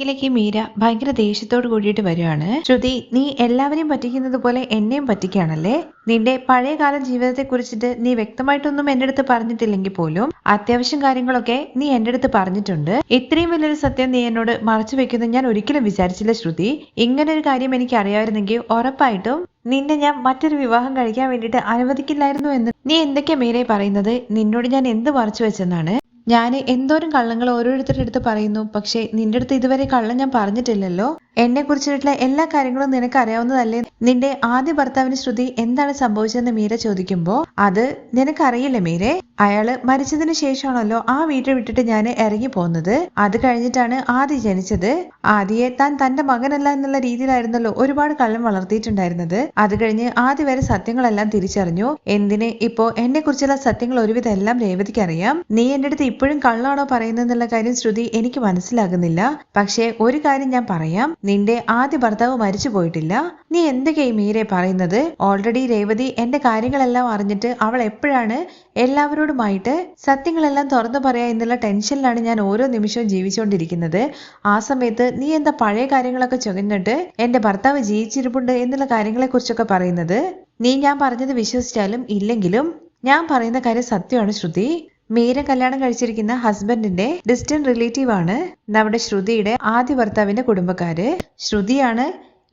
ഇതിലേക്ക് മീര ഭയങ്കര ദേഷ്യത്തോട് കൂടിയിട്ട് വരുവാണ് ശ്രുതി നീ എല്ലാവരെയും പറ്റിക്കുന്നത് പോലെ എന്നെയും പറ്റിക്കുകയാണല്ലേ? നിന്റെ പഴയകാല ജീവിതത്തെ കുറിച്ചിട്ട് നീ വ്യക്തമായിട്ടൊന്നും എന്റെ അടുത്ത് പറഞ്ഞിട്ടില്ലെങ്കിൽ പോലും അത്യാവശ്യം കാര്യങ്ങളൊക്കെ നീ എന്റെ അടുത്ത് പറഞ്ഞിട്ടുണ്ട്. ഇത്രയും വലിയൊരു സത്യം നീ എന്നോട് മറച്ചു വെക്കുന്നത് ഞാൻ ഒരിക്കലും വിചാരിച്ചില്ല ശ്രുതി. ഇങ്ങനെ ഒരു കാര്യം എനിക്ക് അറിയാമായിരുന്നെങ്കിൽ ഉറപ്പായിട്ടും നിന്നെ ഞാൻ മറ്റൊരു വിവാഹം കഴിക്കാൻ വേണ്ടിയിട്ട് അനുവദിക്കില്ലായിരുന്നു എന്ന്. നീ എന്തൊക്കെയാ മേലെ പറയുന്നത്? നിന്നോട് ഞാൻ എന്ത് മറച്ചു വെച്ചെന്നാണ്? ഞാൻ എന്തോരം കള്ളങ്ങൾ ഓരോരുത്തരുടെ അടുത്ത് പറയുന്നു. പക്ഷേ നിന്റെ അടുത്ത് ഇതുവരെ കള്ളം ഞാൻ പറഞ്ഞിട്ടില്ലല്ലോ. എന്നെ കുറിച്ചിട്ടുള്ള എല്ലാ കാര്യങ്ങളും നിനക്ക് അറിയാവുന്നതല്ലേ? നിന്റെ ആദ്യ ഭർത്താവിന് ശ്രുതി എന്താണ് സംഭവിച്ചതെന്ന് മീര ചോദിക്കുമ്പോ അത് നിനക്കറിയില്ല മീരെ? അയാൾ മരിച്ചതിന് ശേഷമാണല്ലോ ആ വീട്ടിൽ വിട്ടിട്ട് ഞാൻ ഇറങ്ങി പോകുന്നത് അത് കഴിഞ്ഞിട്ടാണ് ആദി ജനിച്ചത്. ആദിയെ താൻ തന്റെ മകനല്ല എന്നുള്ള രീതിയിലായിരുന്നല്ലോ ഒരുപാട് കള്ളം വളർത്തിയിട്ടുണ്ടായിരുന്നത്. അത് കഴിഞ്ഞ് ആദ്യ വരെ സത്യങ്ങളെല്ലാം തിരിച്ചറിഞ്ഞു. എന്തിന് ഇപ്പോ എന്നെ കുറിച്ചുള്ള സത്യങ്ങൾ ഒരുവിധം എല്ലാം രേവതിക്ക് അറിയാം നീ എന്റെ അടുത്ത് ഇപ്പോഴും കള്ളാണോ പറയുന്നതെന്നുള്ള കാര്യം ശ്രുതി എനിക്ക് മനസ്സിലാകുന്നില്ല. പക്ഷേ ഒരു കാര്യം ഞാൻ പറയാം. നിന്റെ ആദ്യ ഭർത്താവ് മരിച്ചു പോയിട്ടില്ല. നീ എന്തൊക്കെയായി മീരെ പറയുന്നത്? ഓൾറെഡി രേവതി എന്റെ കാര്യങ്ങളെല്ലാം അറിഞ്ഞിട്ട് അവൾ എപ്പോഴാണ് എല്ലാവരോടുമായിട്ട് സത്യങ്ങളെല്ലാം തുറന്നു പറയാ എന്നുള്ള ടെൻഷനിലാണ് ഞാൻ ഓരോ നിമിഷവും ജീവിച്ചുകൊണ്ടിരിക്കുന്നത്. ആ സമയത്ത് നീ എന്താ പഴയ കാര്യങ്ങളൊക്കെ ചൊകഞ്ഞിട്ട് എന്റെ ഭർത്താവ് ജീവിച്ചിരിപ്പുണ്ട് എന്നുള്ള കാര്യങ്ങളെ കുറിച്ചൊക്കെ പറയുന്നത്? നീ ഞാൻ പറഞ്ഞത് വിശ്വസിച്ചാലും ഇല്ലെങ്കിലും ഞാൻ പറയുന്ന കാര്യം സത്യമാണ് ശ്രുതി. മീര കല്യാണം കഴിച്ചിരിക്കുന്ന ഹസ്ബൻഡിന്റെ ഡിസ്റ്റന്റ് റിലേറ്റീവ് ആണ് നമ്മുടെ ശ്രുതിയുടെ ആദ്യ ഭർത്താവിന്റെ കുടുംബക്കാര്. ശ്രുതിയാണ്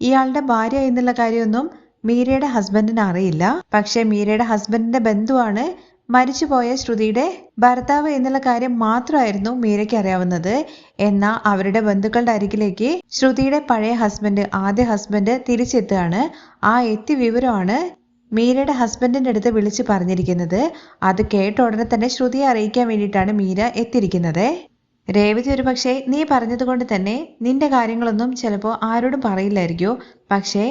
ഇയാളുടെ ഭാര്യ എന്നുള്ള കാര്യമൊന്നും മീരയുടെ ഹസ്ബൻഡിന് അറിയില്ല. പക്ഷെ മീരയുടെ ഹസ്ബൻഡിന്റെ ബന്ധുവാണ് മരിച്ചുപോയ ശ്രുതിയുടെ ഭർത്താവ് എന്നുള്ള കാര്യം മാത്രമായിരുന്നു മീരയ്ക്ക് അറിയാവുന്നത്. എന്നാൽ അവരുടെ ബന്ധുക്കളുടെ അരികിലേക്ക് ശ്രുതിയുടെ പഴയ ഹസ്ബൻഡ് ആദ്യ ഹസ്ബൻഡ് തിരിച്ചെത്തുകയാണ്. ആ എത്തി വിവരമാണ് മീരയുടെ ഹസ്ബൻഡിന്റെ അടുത്ത് വിളിച്ച് പറഞ്ഞിരിക്കുന്നത് അത് കേട്ട ഉടനെ തന്നെ ശ്രുതിയെ അറിയിക്കാൻ വേണ്ടിയിട്ടാണ് മീര എത്തിയിരിക്കുന്നത്. രേവതി ഒരു പക്ഷേ നീ പറഞ്ഞതുകൊണ്ട് തന്നെ നിന്റെ കാര്യങ്ങളൊന്നും ചിലപ്പോൾ ആരോടും പറയില്ലായിരിക്കോ. പക്ഷേ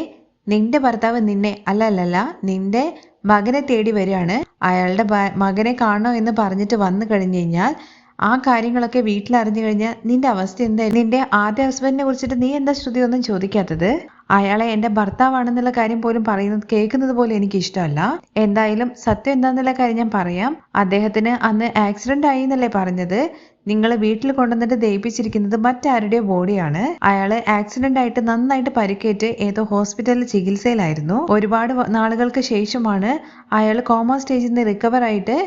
നിന്റെ ഭർത്താവ് നിന്നെ അല്ല അല്ലല്ല നിന്റെ മകനെ തേടി വരികയാണ്. അയാളുടെ മകനെ കാണണോ എന്ന് പറഞ്ഞിട്ട് വന്നു കഴിഞ്ഞു കഴിഞ്ഞാൽ ആ കാര്യങ്ങളൊക്കെ വീട്ടിൽ അറിഞ്ഞു കഴിഞ്ഞാൽ നിന്റെ അവസ്ഥ എന്താ? നിന്റെ ആദ്യ ഹസ്ബൻഡിനെ കുറിച്ചിട്ട് നീ എന്താ ശ്രുതി ഒന്നും ചോദിക്കാത്തത്? അയാളെ എന്റെ ഭർത്താവാണെന്നുള്ള കാര്യം പോലും പറയുന്നത് കേൾക്കുന്നത് പോലും എനിക്ക് ഇഷ്ടമല്ല എന്തായാലും സത്യം എന്താന്നുള്ള കാര്യം ഞാൻ പറയാം. അദ്ദേഹത്തിന് അന്ന് ആക്സിഡന്റ് ആയി എന്നല്ലേ പറഞ്ഞത്. നിങ്ങൾ വീട്ടിൽ കൊണ്ടുവന്നിട്ട് ദയിപ്പിച്ചിരിക്കുന്നത് മറ്റാരുടെയോ ബോഡിയാണ്? അയാൾ ആക്സിഡന്റ് ആയിട്ട് നന്നായിട്ട് പരിക്കേറ്റ് ഏതോ ഹോസ്പിറ്റലിൽ ചികിത്സയിലായിരുന്നു. ഒരുപാട് നാളുകൾക്ക് ശേഷമാണ് അയാൾ കോമ സ്റ്റേജിൽ നിന്ന് റിക്കവർ ആയിട്ട്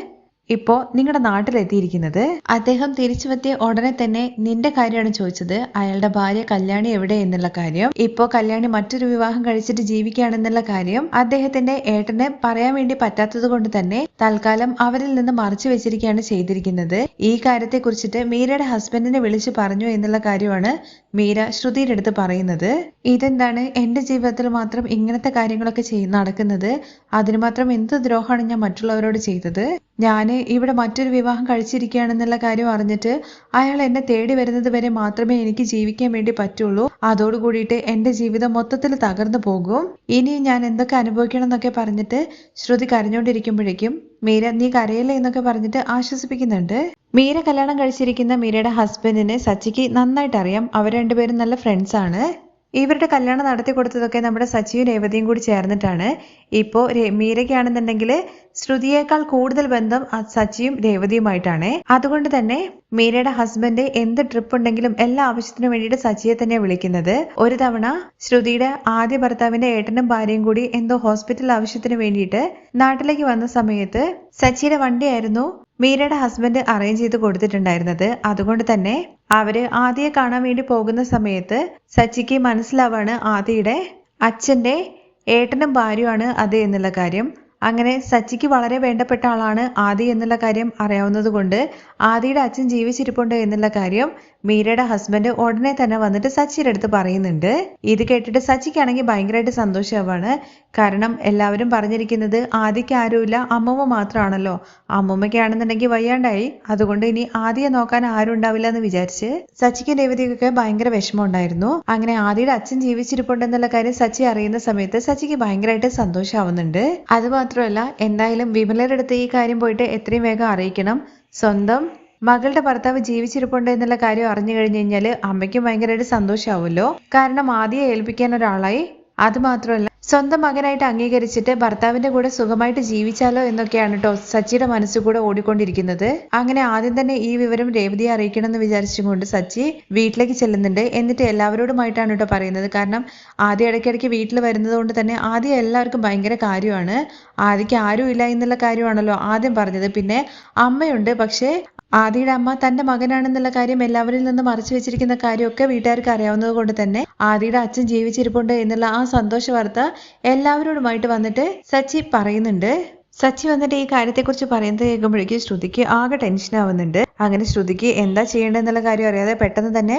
ഇപ്പോ നിങ്ങളുടെ നാട്ടിലെത്തിയിരിക്കുന്നത്? അദ്ദേഹം തിരിച്ചുവെത്തിയ ഉടനെ തന്നെ നിന്റെ കാര്യമാണ് ചോദിച്ചത്. അയാളുടെ ഭാര്യ കല്യാണി എവിടെ എന്നുള്ള കാര്യം ഇപ്പോ കല്യാണി മറ്റൊരു വിവാഹം കഴിച്ചിട്ട് ജീവിക്കുകയാണെന്നുള്ള കാര്യം അദ്ദേഹത്തിന്റെ ഏട്ടന് പറയാൻ വേണ്ടി പറ്റാത്തത് കൊണ്ട് തന്നെ തൽക്കാലം അവരിൽ നിന്ന് മറച്ചു വെച്ചിരിക്കുകയാണ് ചെയ്തിരിക്കുന്നത്. ഈ കാര്യത്തെ കുറിച്ചിട്ട് മീരയുടെ ഹസ്ബൻഡിനെ വിളിച്ചു പറഞ്ഞു എന്നുള്ള കാര്യമാണ് മീര ശ്രുതിയുടെ അടുത്ത് പറയുന്നത്. ഇതെന്താണ്? എന്റെ ജീവിതത്തിൽ മാത്രം ഇങ്ങനത്തെ കാര്യങ്ങളൊക്കെ നടക്കുന്നത്? അതിന് മാത്രം എന്ത് ദ്രോഹമാണ് ഞാൻ മറ്റുള്ളവരോട് ചെയ്തത്? ഞാൻ ഇവിടെ മറ്റൊരു വിവാഹം കഴിച്ചിരിക്കുകയാണെന്നുള്ള കാര്യം അറിഞ്ഞിട്ട് അയാൾ എന്നെ തേടി വരുന്നത് വരെ മാത്രമേ എനിക്ക് ജീവിക്കാൻ വേണ്ടി പറ്റുള്ളൂ. അതോടുകൂടിയിട്ട് എന്റെ ജീവിതം മൊത്തത്തിൽ തകർന്നു പോകും. ഇനി ഞാൻ എന്തൊക്കെ അനുഭവിക്കണം എന്നൊക്കെ പറഞ്ഞിട്ട് ശ്രുതി കരഞ്ഞുകൊണ്ടിരിക്കുമ്പോഴേക്കും മീര നീ കരയല്ലേ? എന്നൊക്കെ പറഞ്ഞിട്ട് ആശ്വസിപ്പിക്കുന്നുണ്ട്. മീര കല്യാണം കഴിച്ചിരിക്കുന്ന മീരയുടെ ഹസ്ബൻഡിനെ സച്ചിക്ക് നന്നായിട്ട് അറിയാം. അവർ രണ്ടുപേരും നല്ല ഫ്രണ്ട്സ് ആണ്. ഇവരുടെ കല്യാണം നടത്തി കൊടുത്തതൊക്കെ നമ്മുടെ സച്ചിയും രേവതിയും കൂടി ചേർന്നിട്ടാണ്. ഇപ്പോൾ മീരയ്ക്കാണെന്നുണ്ടെങ്കിൽ ശ്രുതിയേക്കാൾ കൂടുതൽ ബന്ധം സച്ചിയും രേവതിയുമായിട്ടാണ്. അതുകൊണ്ട് തന്നെ മീരയുടെ ഹസ്ബൻഡ് എന്ത് ട്രിപ്പ് ഉണ്ടെങ്കിലും എല്ലാ ആവശ്യത്തിനും വേണ്ടിയിട്ട് സച്ചിയെ തന്നെ വിളിക്കുന്നത്. ഒരു തവണ ശ്രുതിയുടെ ആദ്യ ഭർത്താവിന്റെ ഏട്ടനും ഭാര്യയും കൂടി എന്തോ ഹോസ്പിറ്റൽ ആവശ്യത്തിന് വേണ്ടിയിട്ട് നാട്ടിലേക്ക് വന്ന സമയത്ത് സച്ചിയുടെ വണ്ടിയായിരുന്നു മീരയുടെ ഹസ്ബൻഡ് അറേഞ്ച് ചെയ്ത് കൊടുത്തിട്ടുണ്ടായിരുന്നത്. അതുകൊണ്ട് തന്നെ അവർ ആദ്യയെ കാണാൻ വേണ്ടി പോകുന്ന സമയത്ത് സച്ചിക്ക് മനസ്സിലാവാണ് ആദ്യയുടെ അച്ഛന്റെ ഏട്ടനും ഭാര്യയുമാണ് അത് എന്നുള്ള കാര്യം. അങ്ങനെ സച്ചിക്ക് വളരെ വേണ്ടപ്പെട്ട ആളാണ് ആദി എന്നുള്ള കാര്യം അറിയാവുന്നത് കൊണ്ട് ആദിയുടെ അച്ഛൻ ജീവിച്ചിരിപ്പുണ്ട് എന്നുള്ള കാര്യം മീരയുടെ ഹസ്ബൻഡ് ഉടനെ തന്നെ വന്നിട്ട് സച്ചിയുടെ അടുത്ത് പറയുന്നുണ്ട്. ഇത് കേട്ടിട്ട് സച്ചിക്കാണെങ്കിൽ ഭയങ്കരമായിട്ട് സന്തോഷമാവാണ്. കാരണം എല്ലാവരും പറഞ്ഞിരിക്കുന്നത് ആദിക്ക് ആരുമില്ല അമ്മമ്മ മാത്രമാണല്ലോ. അമ്മമ്മയ്ക്കാണെന്നുണ്ടെങ്കിൽ വയ്യാണ്ടായി. അതുകൊണ്ട് ഇനി ആദിയെ നോക്കാൻ ആരും ഉണ്ടാവില്ല എന്ന് വിചാരിച്ച് സച്ചിക്ക് രേവതിക്കൊക്കെ ഭയങ്കര വിഷമം ഉണ്ടായിരുന്നു. അങ്ങനെ ആദിയുടെ അച്ഛൻ ജീവിച്ചിരിപ്പുണ്ടെന്നുള്ള കാര്യം സച്ചി അറിയുന്ന സമയത്ത് സച്ചിക്ക് ഭയങ്കരമായിട്ട് സന്തോഷമാവുന്നുണ്ട്. അത് മാത്രമല്ല എന്തായാലും വിമലയുടെ അടുത്ത് ഈ കാര്യം പോയിട്ട് എത്രയും വേഗം അറിയിക്കണം. സ്വന്തം മകളുടെ ഭർത്താവ് ജീവിച്ചിരിപ്പുണ്ട് എന്നുള്ള കാര്യം അറിഞ്ഞു കഴിഞ്ഞു കഴിഞ്ഞാൽ അമ്മയ്ക്കും ഭയങ്കരമായിട്ട് സന്തോഷമാവുമല്ലോ കാരണം ആദ്യം ഏൽപ്പിക്കാൻ ഒരാളായി. അത് മാത്രമല്ല സ്വന്തം മകനായിട്ട് അംഗീകരിച്ചിട്ട് ഭർത്താവിന്റെ കൂടെ സുഖമായിട്ട് ജീവിച്ചാലോ എന്നൊക്കെയാണ് കേട്ടോ സച്ചിയുടെ മനസ്സുകൂടെ ഓടിക്കൊണ്ടിരിക്കുന്നത്. അങ്ങനെ ആദ്യം തന്നെ ഈ വിവരം രേവതിയെ അറിയിക്കണമെന്ന് വിചാരിച്ചുകൊണ്ട് സച്ചി വീട്ടിലേക്ക് ചെല്ലുന്നുണ്ട്. എന്നിട്ട് എല്ലാവരോടുമായിട്ടാണ് കേട്ടോ പറയുന്നത്. കാരണം ആദ്യം ഇടയ്ക്കിടയ്ക്ക് വീട്ടിൽ വരുന്നത് കൊണ്ട് തന്നെ ആദ്യം എല്ലാവർക്കും ഭയങ്കര കാര്യമാണ്. ആദ്യക്ക് ആരും ഇല്ല എന്നുള്ള കാര്യമാണല്ലോ ആദ്യം പറഞ്ഞത്. പിന്നെ അമ്മയുണ്ട്. പക്ഷേ ആദിയുടെ അമ്മ തന്റെ മകനാണെന്നുള്ള കാര്യം എല്ലാവരിൽ നിന്നും മറച്ചു വെച്ചിരിക്കുന്ന കാര്യമൊക്കെ വീട്ടുകാർക്ക് അറിയാവുന്നത് കൊണ്ട് തന്നെ ആദിയുടെ അച്ഛൻ ജീവിച്ചിരിപ്പുണ്ട് എന്നുള്ള ആ സന്തോഷ വാർത്ത എല്ലാവരോടുമായിട്ട് വന്നിട്ട് സച്ചി പറയുന്നുണ്ട്. സച്ചി വന്നിട്ട് ഈ കാര്യത്തെക്കുറിച്ച് പറയുന്നത് കേൾക്കുമ്പോഴേക്കും ശ്രുതിക്ക് ആകെ ടെൻഷൻ ആവുന്നുണ്ട്. അങ്ങനെ ശ്രുതിക്ക് എന്താ ചെയ്യേണ്ടതെന്നുള്ള കാര്യം അറിയാതെ പെട്ടെന്ന് തന്നെ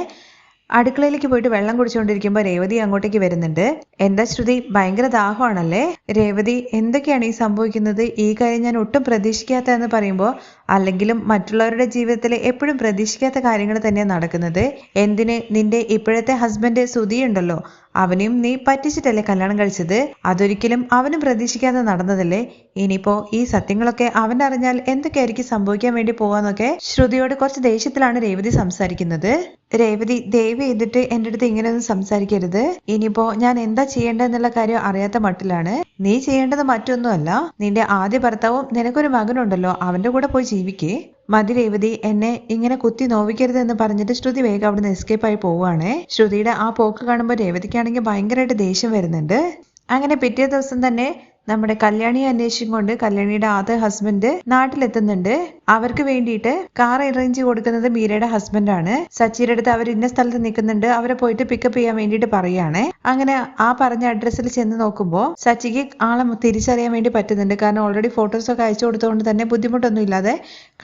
അടുക്കളയിലേക്ക് പോയിട്ട് വെള്ളം കുടിച്ചുകൊണ്ടിരിക്കുമ്പോൾ രേവതി അങ്ങോട്ടേക്ക് വരുന്നുണ്ട്. എന്താ ശ്രുതി ഭയങ്കര ദാഹമാണല്ലേ? രേവതി എന്തൊക്കെയാണ് ഈ സംഭവിക്കുന്നത്? ഈ കാര്യം ഞാൻ ഒട്ടും പ്രതീക്ഷിക്കാത്ത എന്ന് പറയുമ്പോൾ അല്ലെങ്കിലും മറ്റുള്ളവരുടെ ജീവിതത്തിൽ എപ്പോഴും പ്രതീക്ഷിക്കാത്ത കാര്യങ്ങൾ തന്നെ നടക്കുന്നത്. എന്തിന്? നിന്റെ ഇപ്പോഴത്തെ ഹസ്ബൻഡ് സുധി ഉണ്ടല്ലോ അവനെയും നീ പറ്റിച്ചിട്ടല്ലേ കല്യാണം കഴിച്ചത്? അതൊരിക്കലും അവനും പ്രതീക്ഷിക്കാതെ നടന്നതല്ലേ? ഇനിയിപ്പോ ഈ സത്യങ്ങളൊക്കെ അവൻ അറിഞ്ഞാൽ എന്തൊക്കെയായിരിക്കും സംഭവിക്കാൻ വേണ്ടി പോവാന്നൊക്കെ ശ്രുതിയോട് കുറച്ച് ദേഷ്യത്തിലാണ് രേവതി സംസാരിക്കുന്നത്. രേവതി ദയവ് ചെയ്തിട്ട് എന്റെ അടുത്ത് ഇങ്ങനെയൊന്നും സംസാരിക്കരുത്. ഇനിയിപ്പോ ഞാൻ എന്താ ചെയ്യേണ്ടതെന്നുള്ള കാര്യം അറിയാത്ത മട്ടിലാണ്. നീ ചെയ്യേണ്ടത് മറ്റൊന്നുമല്ല. നിന്റെ ആദ്യ ഭർത്താവും നിനക്കൊരു മകനുണ്ടല്ലോ. അവന്റെ കൂടെ പോയി ജീവിക്കേ മതി രേവതി എന്നെ ഇങ്ങനെ കുത്തി നോവിക്കരുത് എന്ന് പറഞ്ഞിട്ട് ശ്രുതി വേഗം അവിടുന്ന് എസ്കേപ്പ് ആയി പോവുകയാണ്. ശ്രുതിയുടെ ആ പോക്ക് കാണുമ്പോൾ രേവതിക്കാണെങ്കിൽ ഭയങ്കരമായിട്ട് ദേഷ്യം വരുന്നുണ്ട്. അങ്ങനെ പിറ്റേ ദിവസം തന്നെ നമ്മുടെ കല്യാണിയെ അന്വേഷിച്ചുകൊണ്ട് കല്യാണിയുടെ ആദ്യ ഹസ്ബൻഡ് നാട്ടിലെത്തുന്നുണ്ട്. അവർക്ക് വേണ്ടിയിട്ട് കാർ അറേഞ്ച് കൊടുക്കുന്നത് മീരയുടെ ഹസ്ബൻഡാണ് സച്ചിയുടെ അടുത്ത് അവർ ഇന്ന സ്ഥലത്ത് നിൽക്കുന്നുണ്ട്. അവരെ പോയിട്ട് പിക്കപ്പ് ചെയ്യാൻ വേണ്ടിയിട്ട് പറയുകയാണേ അങ്ങനെ ആ പറഞ്ഞ അഡ്രസ്സിൽ ചെന്ന് നോക്കുമ്പോൾ സച്ചിക്ക് ആളെ തിരിച്ചറിയാൻ വേണ്ടി പറ്റുന്നുണ്ട്. കാരണം ഓൾറെഡി ഫോട്ടോസ് ഒക്കെ അയച്ചു കൊടുത്തുകൊണ്ട് തന്നെ ബുദ്ധിമുട്ടൊന്നും ഇല്ലാതെ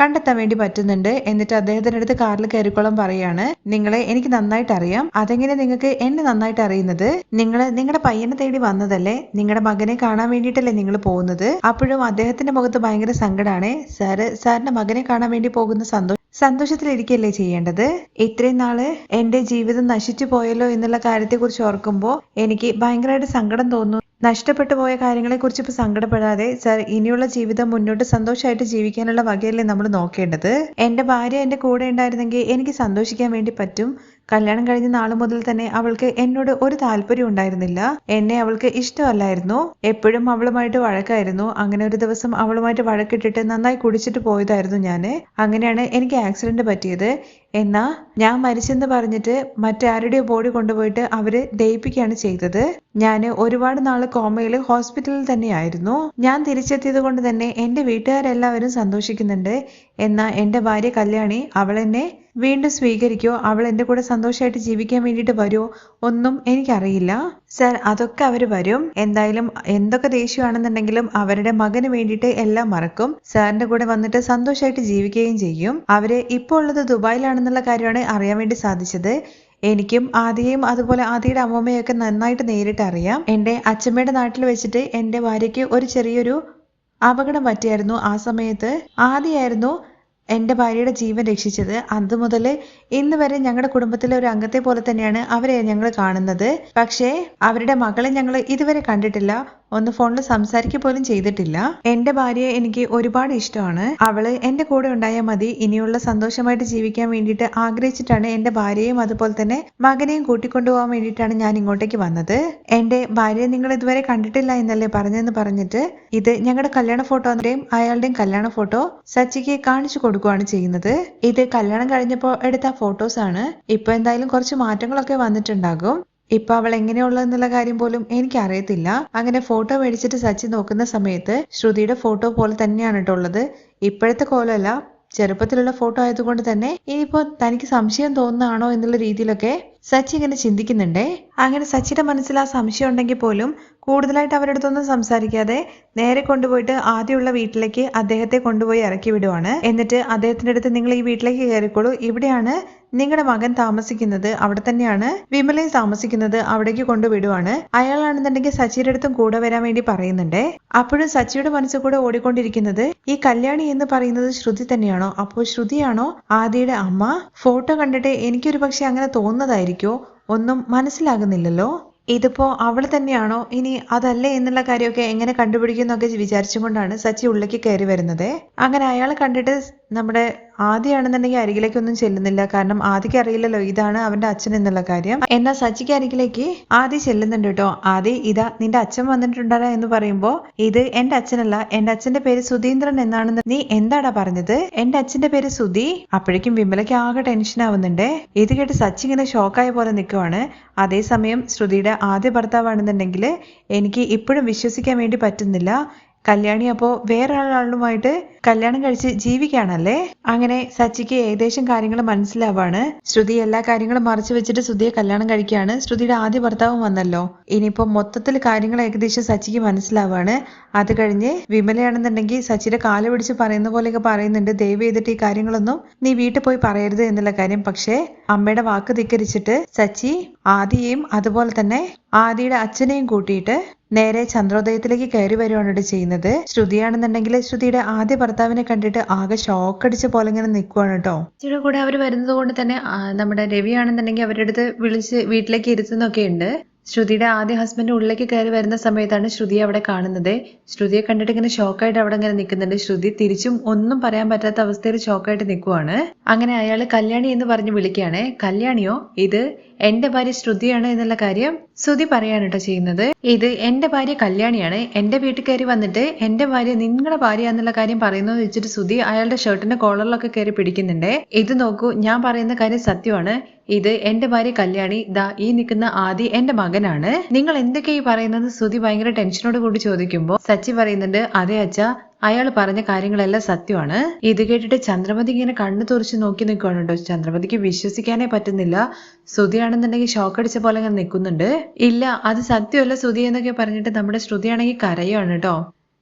കണ്ടെത്താൻ വേണ്ടി പറ്റുന്നുണ്ട്. എന്നിട്ട് അദ്ദേഹത്തിന്റെ അടുത്ത് കാറിൽ കയറിക്കോളം പറയാണ്. നിങ്ങളെ എനിക്ക് നന്നായിട്ട് അറിയാം. അതെങ്ങനെ നിങ്ങൾക്ക് എന്നെ നന്നായിട്ട് അറിയുന്നത്? നിങ്ങൾ നിങ്ങളുടെ പയ്യനെ തേടി വന്നതല്ലേ? നിങ്ങളുടെ മകനെ കാണാൻ വേണ്ടിയിട്ടല്ലേ നിങ്ങൾ പോകുന്നത്? അപ്പോഴും അദ്ദേഹത്തിന്റെ മുഖത്ത് ഭയങ്കര സങ്കടമാണ് സാറ് സാറിന്റെ മകനെ കാണാൻ വേണ്ടി പോകുന്ന സന്തോഷം സന്തോഷത്തിലിരിക്കല്ലേ ചെയ്യേണ്ടത്? ഇത്രയും നാൾ എന്റെ ജീവിതം നശിച്ചു പോയല്ലോ എന്നുള്ള കാര്യത്തെക്കുറിച്ച് ഓർക്കുമ്പോൾ എനിക്ക് ഭയങ്കരമായിട്ട് സങ്കടം തോന്നുന്നു. നഷ്ടപ്പെട്ടു പോയ കാര്യങ്ങളെക്കുറിച്ച് ഇപ്പൊ സങ്കടപ്പെടാതെ സർ ഇനിയുള്ള ജീവിതം മുന്നോട്ട് സന്തോഷമായിട്ട് ജീവിക്കാനുള്ള വകയല്ലേ നമ്മൾ നോക്കേണ്ടത്? എന്റെ ഭാര്യ എന്റെ കൂടെ ഉണ്ടായിരുന്നെങ്കിൽ എനിക്ക് സന്തോഷിക്കാൻ വേണ്ടി പറ്റും. കല്യാണം കഴിഞ്ഞ നാളു മുതൽ തന്നെ അവൾക്ക് എന്നോട് ഒരു താല്പര്യം ഉണ്ടായിരുന്നില്ല. എന്നെ അവൾക്ക് ഇഷ്ടമല്ലായിരുന്നു. എപ്പോഴും അവളുമായിട്ട് വഴക്കായിരുന്നു. അങ്ങനെ ഒരു ദിവസം അവളുമായിട്ട് വഴക്കിട്ടിട്ട് നന്നായി കുടിച്ചിട്ട് പോയതായിരുന്നു ഞാൻ അങ്ങനെയാണ് എനിക്ക് ആക്സിഡന്റ് പറ്റിയത്. എന്നാ ഞാൻ മരിച്ചെന്ന് പറഞ്ഞിട്ട് മറ്റാരുടെയോ ബോഡി കൊണ്ടുപോയിട്ട് അവർ ദയിപ്പിക്കുകയാണ് ചെയ്തത്. ഞാൻ ഒരുപാട് നാൾ കോമയിൽ ഹോസ്പിറ്റലിൽ തന്നെയായിരുന്നു. ഞാൻ തിരിച്ചെത്തിയത് കൊണ്ട് തന്നെ എന്റെ വീട്ടുകാരെല്ലാവരും സന്തോഷിക്കുന്നുണ്ട്. എന്നാ എന്റെ ഭാര്യ കല്യാണി അവളെന്നെ വീണ്ടും സ്വീകരിക്കോ? അവൾ എന്റെ കൂടെ സന്തോഷമായിട്ട് ജീവിക്കാൻ വേണ്ടിയിട്ട് വരുമോ ഒന്നും എനിക്കറിയില്ല. സർ അതൊക്കെ അവർ വരും. എന്തായാലും എന്തൊക്കെ ദേഷ്യമാണെന്നുണ്ടെങ്കിലും അവരുടെ മകന് വേണ്ടിയിട്ട് എല്ലാം മറക്കും. സാറിന്റെ കൂടെ വന്നിട്ട് സന്തോഷമായിട്ട് ജീവിക്കുകയും ചെയ്യും. അവർ ഇപ്പോൾ ഉള്ളത് ദുബായിലാണെന്നുള്ള കാര്യമാണ് അറിയാൻ വേണ്ടി സാധിച്ചത്. എനിക്കും ആദിയെയും അതുപോലെ ആദിയുടെ അമ്മമ്മയൊക്കെ നന്നായിട്ട് നേരിട്ട് അറിയാം. എന്റെ അച്ഛമ്മയുടെ നാട്ടിൽ വെച്ചിട്ട് എന്റെ ഭാര്യയ്ക്ക് ഒരു ചെറിയൊരു അപകടം പറ്റിയായിരുന്നു ആ സമയത്ത്. ആദിയായിരുന്നു എന്റെ ഭാര്യയുടെ ജീവൻ രക്ഷിച്ചത് അന്ന് മുതൽ ഇന്ന് വരെ ഞങ്ങളുടെ കുടുംബത്തിലെ ഒരു അംഗത്തെ പോലെ തന്നെയാണ് അവരെ ഞങ്ങൾ കാണുന്നത്. പക്ഷേ അവരുടെ മകളെ ഞങ്ങൾ ഇതുവരെ കണ്ടിട്ടില്ല. ഒന്ന് ഫോണിൽ സംസാരിക്കുക പോലും ചെയ്തിട്ടില്ല. എന്റെ ഭാര്യയെ എനിക്ക് ഒരുപാട് ഇഷ്ടമാണ്. അവൾ എന്റെ കൂടെ ഉണ്ടായാൽ മതി. ഇനിയുള്ള സന്തോഷമായിട്ട് ജീവിക്കാൻ വേണ്ടിയിട്ട് ആഗ്രഹിച്ചിട്ടാണ് എന്റെ ഭാര്യയും അതുപോലെ തന്നെ മകനെയും കൂട്ടിക്കൊണ്ടുപോകാൻ വേണ്ടിയിട്ടാണ് ഞാൻ ഇങ്ങോട്ടേക്ക് വന്നത്. എന്റെ ഭാര്യയെ നിങ്ങൾ ഇതുവരെ കണ്ടിട്ടില്ല എന്നല്ലേ പറഞ്ഞെന്ന് പറഞ്ഞിട്ട് ഇത് ഞങ്ങളുടെ കല്യാണ ഫോട്ടോന്റെയും അയാളുടെയും കല്യാണ ഫോട്ടോ സച്ചിക്ക് കാണിച്ചു കൊടുക്കുകയാണ് ചെയ്യുന്നത്. ഇത് കല്യാണം കഴിഞ്ഞപ്പോൾ എടുത്ത ഫോട്ടോസ് ആണ് ഇപ്പൊ എന്തായാലും കുറച്ച് മാറ്റങ്ങളൊക്കെ വന്നിട്ടുണ്ടാകും. ഇപ്പൊ അവൾ എങ്ങനെയുള്ളതെന്നുള്ള കാര്യം പോലും എനിക്ക് അറിയത്തില്ല അങ്ങനെ ഫോട്ടോ മേടിച്ചിട്ട് സച്ചി നോക്കുന്ന സമയത്ത് ശ്രുതിയുടെ ഫോട്ടോ പോലെ തന്നെയാണ് കേട്ടോ ഉള്ളത്. ഇപ്പോഴത്തെ കോലമല്ല ചെറുപ്പത്തിലുള്ള ഫോട്ടോ ആയതുകൊണ്ട് തന്നെ ഇനിയിപ്പോ തനിക്ക് സംശയം തോന്നുന്നതാണോ എന്നുള്ള രീതിയിലൊക്കെ സച്ചി ഇങ്ങനെ ചിന്തിക്കുന്നുണ്ടേ. അങ്ങനെ സച്ചിയുടെ മനസ്സിൽ ആ സംശയം ഉണ്ടെങ്കിൽ പോലും കൂടുതലായിട്ട് അവരുടെ അടുത്തൊന്നും സംസാരിക്കാതെ നേരെ കൊണ്ടുപോയിട്ട് ആദ്യമുള്ള വീട്ടിലേക്ക് അദ്ദേഹത്തെ കൊണ്ടുപോയി ഇറക്കി വിടുവാണ്. എന്നിട്ട് അദ്ദേഹത്തിന്റെ അടുത്ത് നിങ്ങൾ ഈ വീട്ടിലേക്ക് കയറിക്കോളൂ. ഇവിടെയാണ് നിങ്ങളുടെ മകൻ താമസിക്കുന്നത് അവിടെ തന്നെയാണ് വിമലയും താമസിക്കുന്നത് അവിടേക്ക് കൊണ്ടുവിടുവാണ്. അയാളാണെന്നുണ്ടെങ്കിൽ സച്ചിയുടെ അടുത്തും കൂടെ വരാൻ വേണ്ടി പറയുന്നുണ്ട്. അപ്പോഴും സച്ചിയുടെ മനസ്സിൽ കൂടെ ഓടിക്കൊണ്ടിരിക്കുന്നത് ഈ കല്യാണി എന്ന് പറയുന്നത് ശ്രുതി തന്നെയാണോ? അപ്പോൾ ശ്രുതിയാണോ ആദിയുടെ അമ്മ? ഫോട്ടോ കണ്ടിട്ട് എനിക്കൊരു പക്ഷെ അങ്ങനെ തോന്നുന്നതായിരിക്കോ? ഒന്നും മനസ്സിലാകുന്നില്ലല്ലോ. ഇതിപ്പോ അവൾ തന്നെയാണോ? ഇനി അതല്ലേ എന്നുള്ള കാര്യമൊക്കെ എങ്ങനെ കണ്ടുപിടിക്കുന്നൊക്കെ വിചാരിച്ചുകൊണ്ടാണ് സച്ചി ഉള്ളിലേക്ക് കയറി വരുന്നത്. അങ്ങനെ അയാളെ കണ്ടിട്ട് നമ്മുടെ ആദ്യയാണെന്നുണ്ടെങ്കിൽ അരികിലേക്കൊന്നും ചെല്ലുന്നില്ല. കാരണം ആദ്യക്ക് അറിയില്ലല്ലോ ഇതാണ് അവന്റെ അച്ഛൻ എന്നുള്ള കാര്യം. എന്നാ സച്ചിക്ക് അരികിലേക്ക് ആദി ചെല്ലുന്നുണ്ട് കേട്ടോ. ആദി ഇതാ നിന്റെ അച്ഛൻ വന്നിട്ടുണ്ടാ എന്ന് പറയുമ്പോ ഇത് എന്റെ അച്ഛനല്ല എന്റെ അച്ഛന്റെ പേര് സുധീന്ദ്രൻ എന്നാണെന്ന് നീ എന്താടാ പറഞ്ഞത്? എന്റെ അച്ഛന്റെ പേര് സുധി. അപ്പോഴേക്കും വിമലയ്ക്ക് ആകെ ടെൻഷൻ ആവുന്നുണ്ട്. ഇത് കേട്ട് സച്ചി ഇങ്ങനെ ഷോക്കായ പോലെ നിൽക്കുവാണ്. അതേസമയം ശ്രുതിയുടെ ആദ്യ ഭർത്താവാണെന്നുണ്ടെങ്കിൽ എനിക്ക് ഇപ്പോഴും വിശ്വസിക്കാൻ വേണ്ടി പറ്റുന്നില്ല. കല്യാണി അപ്പോ വേറെ ഒരാളുമായിട്ട് കല്യാണം കഴിച്ച് ജീവിക്കുകയാണല്ലേ? അങ്ങനെ സച്ചിക്ക് ഏകദേശം കാര്യങ്ങൾ മനസ്സിലാവാണ്. ശ്രുതി എല്ലാ കാര്യങ്ങളും മറച്ചു വെച്ചിട്ട് ശ്രുതിയെ കല്യാണം കഴിക്കുകയാണ്. ശ്രുതിയുടെ ആദ്യ ഭർത്താവും വന്നല്ലോ. ഇനിയിപ്പോ മൊത്തത്തിൽ കാര്യങ്ങൾ ഏകദേശം സച്ചിക്ക് മനസ്സിലാവാണ്. അത് കഴിഞ്ഞ് വിമലയാണെന്നുണ്ടെങ്കിൽ സച്ചിയുടെ കാല പിടിച്ച് പറയുന്ന പോലെയൊക്കെ പറയുന്നുണ്ട്. ദയവ് ചെയ്തിട്ട് ഈ കാര്യങ്ങളൊന്നും നീ വീട്ടിൽ പോയി പറയരുത് എന്നുള്ള കാര്യം. പക്ഷേ അമ്മയുടെ വാക്ക് ധിക്കരിച്ചിട്ട് സച്ചി ആദിയെയും അതുപോലെ തന്നെ ആദിയുടെ അച്ഛനെയും കൂട്ടിയിട്ട് നേരെ ചന്ദ്രോദയത്തിലേക്ക് കയറി വരുവാണ് ഇവിടെ ചെയ്യുന്നത്. ശ്രുതിയാണെന്നുണ്ടെങ്കിൽ ശ്രുതിയുടെ ആദ്യ ഭർത്താവിനെ കണ്ടിട്ട് ആകെ ഷോക്ക് അടിച്ച പോലെ ഇങ്ങനെ നിൽക്കുവാണ് കേട്ടോ. ശ്രുതിയുടെ കൂടെ അവർ വരുന്നത് കൊണ്ട് തന്നെ നമ്മുടെ രവി ആണെന്നുണ്ടെങ്കിൽ അവരുടെ അടുത്ത് വിളിച്ച് വീട്ടിലേക്ക് ഇരുത്തുന്നൊക്കെ ഉണ്ട്. ശ്രുതിയുടെ ആദ്യ ഹസ്ബൻഡ് ഉള്ളിലേക്ക് കയറി വരുന്ന സമയത്താണ് ശ്രുതി അവിടെ കാണുന്നത്. ശ്രുതിയെ കണ്ടിട്ട് ഇങ്ങനെ ഷോക്കായിട്ട് അവിടെ ഇങ്ങനെ നിൽക്കുന്നുണ്ട്. ശ്രുതി തിരിച്ചും ഒന്നും പറയാൻ പറ്റാത്ത അവസ്ഥയിൽ ഷോക്കായിട്ട് നിൽക്കുവാണ്. അങ്ങനെ അയാൾ കല്യാണി എന്ന് പറഞ്ഞ് വിളിക്കുകയാണ്. കല്യാണിയോ ഇത് എന്റെ ഭാര്യ ശ്രുതിയാണ് എന്നുള്ള കാര്യം ശ്രുതി പറയാണ് കേട്ടോ ചെയ്യുന്നത്. ഇത് എന്റെ ഭാര്യ കല്യാണിയാണ്. എന്റെ വീട്ടിൽ കയറി വന്നിട്ട് എന്റെ ഭാര്യ നിങ്ങളുടെ ഭാര്യ എന്നുള്ള കാര്യം പറയുന്നത് വെച്ചിട്ട് ശ്രുതി അയാളുടെ ഷർട്ടിന്റെ കോളറിലൊക്കെ കയറി പിടിക്കുന്നുണ്ട്. ഇത് നോക്കൂ ഞാൻ പറയുന്ന കാര്യം സത്യമാണ്. ഇത് എന്റെ ഭാര്യ കല്യാണി ദാ ഈ നിൽക്കുന്ന ആദി എന്റെ മകനാണ്. നിങ്ങൾ എന്തൊക്കെയാ പറയുന്നത്? സുതി ഭയങ്കര ടെൻഷനോട് കൂടി ചോദിക്കുമ്പോൾ സച്ചി പറയുന്നുണ്ട് അതെ അച്ഛ അയാൾ പറഞ്ഞ കാര്യങ്ങളെല്ലാം സത്യമാണ്. ഇത് കേട്ടിട്ട് ചന്ദ്രമതി ഇങ്ങനെ കണ്ണു തുറച്ച് നോക്കി നിൽക്കുകയാണ് ചന്ദ്രമതിക്ക് വിശ്വസിക്കാനേ പറ്റുന്നില്ല. ശ്രുതിയാണെന്നുണ്ടെങ്കിൽ ഷോക്ക് അടിച്ച പോലെ ഇങ്ങനെ നിൽക്കുന്നുണ്ട്. ഇല്ല അത് സത്യമല്ല ശ്രുതി എന്നൊക്കെ പറഞ്ഞിട്ട് നമ്മുടെ ശ്രുതിയാണെങ്കിൽ കരയാണ് കേട്ടോ.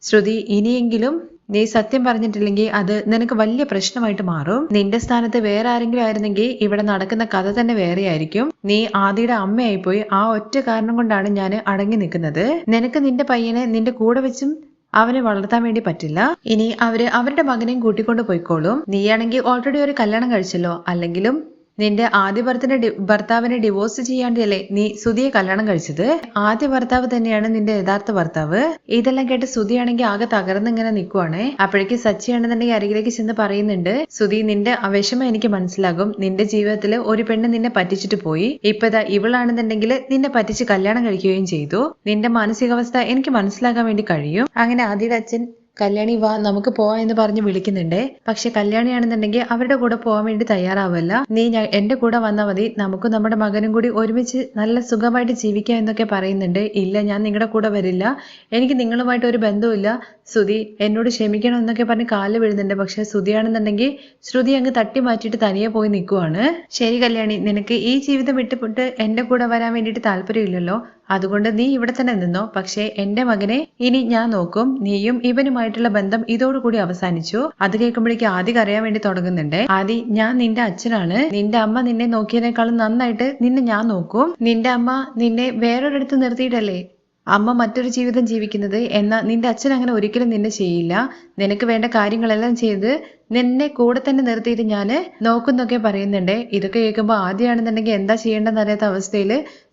ശ്രുതി ഇനിയെങ്കിലും നീ സത്യം പറഞ്ഞിട്ടില്ലെങ്കിൽ അത് നിനക്ക് വലിയ പ്രശ്നമായിട്ട് മാറും. നിന്റെ സ്ഥാനത്ത് വേറെ ആരെങ്കിലും ആയിരുന്നെങ്കിൽ ഇവിടെ നടക്കുന്ന കഥ തന്നെ വേറെ ആയിരിക്കും. നീ ആദിയുടെ അമ്മയായി പോയി ആ ഒറ്റ കാരണം കൊണ്ടാണ് ഞാൻ അടങ്ങി നിൽക്കുന്നത്. നിനക്ക് നിന്റെ പയ്യനെ നിന്റെ കൂടെ വെച്ചും അവനെ വളർത്താൻ വേണ്ടി പറ്റില്ല. ഇനി അവർ അവരുടെ മകനെയും കൂട്ടിക്കൊണ്ട് പോയിക്കോളും. നീയാണെങ്കിൽ ഓൾറെഡി ഒരു കല്യാണം കഴിച്ചല്ലോ. അല്ലെങ്കിലും നിന്റെ ആദ്യ ഭർത്തിന്റെ ഭർത്താവിനെ ഡിവോഴ്സ് ചെയ്യാണ്ടല്ലേ നീ സുധിയെ കല്യാണം കഴിച്ചത്? ആദ്യ ഭർത്താവ് തന്നെയാണ് നിന്റെ യഥാർത്ഥ ഭർത്താവ്. ഇതെല്ലാം കേട്ട് സുധിയാണെങ്കിൽ ആകെ തകർന്ന് ഇങ്ങനെ നിൽക്കുവാണ് അപ്പോഴേക്കും സച്ചിയാണെന്നുണ്ടെങ്കിൽ അരികിലേക്ക് ചെന്ന് പറയുന്നുണ്ട് സുധി നിന്റെ വിഷമം എനിക്ക് മനസ്സിലാകും. നിന്റെ ജീവിതത്തിൽ ഒരു പെണ്ണ് നിന്നെ പറ്റിച്ചിട്ട് പോയി. ഇപ്പൊ ഇതാ ഇവളാണെന്നുണ്ടെങ്കിൽ നിന്നെ പറ്റിച്ച് കല്യാണം കഴിക്കുകയും ചെയ്തു. നിന്റെ മാനസികാവസ്ഥ എനിക്ക് മനസ്സിലാക്കാൻ വേണ്ടി കഴിയും. അങ്ങനെ ആദ്യയുടെ അച്ഛൻ കല്യാണി വാ നമുക്ക് പോവാം എന്ന് പറഞ്ഞ് വിളിക്കുന്നുണ്ടേ. പക്ഷെ കല്യാണിയാണെന്നുണ്ടെങ്കിൽ അവരുടെ കൂടെ പോകാൻ വേണ്ടി തയ്യാറാവല്ല നീ ഞാൻ എന്റെ കൂടെ വന്നാൽ മതി. നമുക്ക് നമ്മുടെ മകനും കൂടി ഒരുമിച്ച് നല്ല സുഖമായിട്ട് ജീവിക്കാം എന്നൊക്കെ പറയുന്നുണ്ട്. ഇല്ല ഞാൻ നിങ്ങളുടെ കൂടെ വരില്ല. എനിക്ക് നിങ്ങളുമായിട്ട് ഒരു ബന്ധവുമില്ല. ശ്രുതി എന്നോട് ക്ഷമിക്കണം എന്നൊക്കെ പറഞ്ഞ് കാൽ വീഴുന്നുണ്ട്. പക്ഷെ ശ്രുതിയാണെന്നുണ്ടെങ്കിൽ ശ്രുതി അങ്ങ് തട്ടി മാറ്റിയിട്ട് തനിയെ പോയി നിൽക്കുവാണ്. ശരി കല്യാണി നിനക്ക് ഈ ജീവിതം വിട്ടുപുട്ട് എന്റെ കൂടെ വരാൻ വേണ്ടിയിട്ട് താല്പര്യമില്ലല്ലോ. അതുകൊണ്ട് നീ ഇവിടെ തന്നെ നിന്നോ. പക്ഷേ എന്റെ മകനെ ഇനി ഞാൻ നോക്കും. നീയും ഇവനുമായിട്ടുള്ള ബന്ധം ഇതോടുകൂടി അവസാനിച്ചു. അത് കേൾക്കുമ്പോഴേക്ക് ആദ്യ കരയാൻ വേണ്ടി തുടങ്ങുന്നുണ്ട്. ആദി ഞാൻ നിന്റെ അച്ഛനാണ്. നിന്റെ അമ്മ നിന്നെ നോക്കിയതിനേക്കാളും നന്നായിട്ട് നിന്നെ ഞാൻ നോക്കും. നിന്റെ അമ്മ നിന്നെ വേറൊരിടത്ത് നിർത്തിയിട്ടല്ലേ? അമ്മ മറ്റൊരു ജീവിതം ജീവിക്കുന്നത് എന്നാൽ നിന്റെ അച്ഛൻ അങ്ങനെ ഒരിക്കലും നിന്നെ ചെയ്യില്ല. നിനക്ക് വേണ്ട കാര്യങ്ങളെല്ലാം ചെയ്ത് നിന്നെ കൂടെ തന്നെ നിർത്തിയിട്ട് ഞാൻ നോക്കുന്നൊക്കെ പറയുന്നുണ്ട്. ഇതൊക്കെ കേൾക്കുമ്പോൾ ആദ്യമാണെന്നുണ്ടെങ്കിൽ എന്താ ചെയ്യേണ്ടെന്ന് അറിയാത്ത അവസ്ഥയിൽ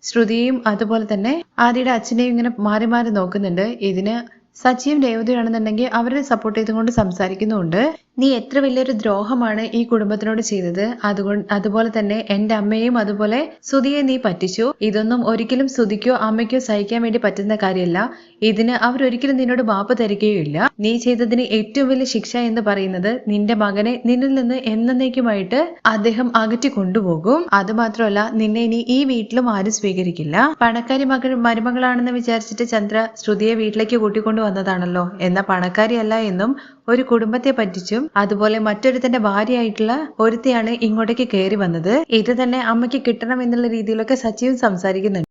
ശ്രുതിയും അതുപോലെ തന്നെ ആദ്യയുടെ അച്ഛനെയും ഇങ്ങനെ മാറി മാറി നോക്കുന്നുണ്ട്. ഇതിന് സച്ചിയും രേവതിയാണെന്നുണ്ടെങ്കിൽ അവരെ സപ്പോർട്ട് ചെയ്തുകൊണ്ട് സംസാരിക്കുന്നുണ്ട് നീ എത്ര വലിയൊരു ദ്രോഹമാണ് ഈ കുടുംബത്തിനോട് ചെയ്തത്? അതുകൊണ്ട് അതുപോലെ തന്നെ എന്റെ അമ്മയെയും അതുപോലെ സുധിയെ നീ പറ്റിച്ചു. ഇതൊന്നും ഒരിക്കലും സുധിക്കോ അമ്മയ്ക്കോ സഹിക്കാൻ വേണ്ടി പറ്റുന്ന കാര്യമല്ല. ഇതിന് അവരൊരിക്കലും നിന്നോട് മാപ്പ് തരികയുമില്ല. നീ ചെയ്തതിന് ഏറ്റവും വലിയ ശിക്ഷ എന്ന് പറയുന്നത് നിന്റെ മകനെ നിന്നിൽ നിന്ന് എന്നേക്കുമായിട്ട് അദ്ദേഹം അകറ്റി കൊണ്ടുപോകും. അത് മാത്രമല്ല നിന്നെ ഇനി ഈ വീട്ടിലും ആരും സ്വീകരിക്കില്ല. പണക്കാരി മകൾ മരുമകളാണെന്ന് വിചാരിച്ചിട്ട് ചന്ദ്ര ശ്രുതിയെ വീട്ടിലേക്ക് കൂട്ടിക്കൊണ്ടു വന്നതാണല്ലോ എന്ന പണക്കാരിയല്ല എന്നും ഒരു കുടുംബത്തെ പറ്റിച്ചും അതുപോലെ മറ്റൊരുത്തന്റെ ഭാര്യയായിട്ടുള്ള ഒരുത്തിയാണ് ഇങ്ങോട്ടേക്ക് കയറി വന്നത്. ഇത് തന്നെ അമ്മയ്ക്ക് കിട്ടണം എന്നുള്ള രീതിയിലൊക്കെ സച്ചിവും സംസാരിക്കുന്നുണ്ട്.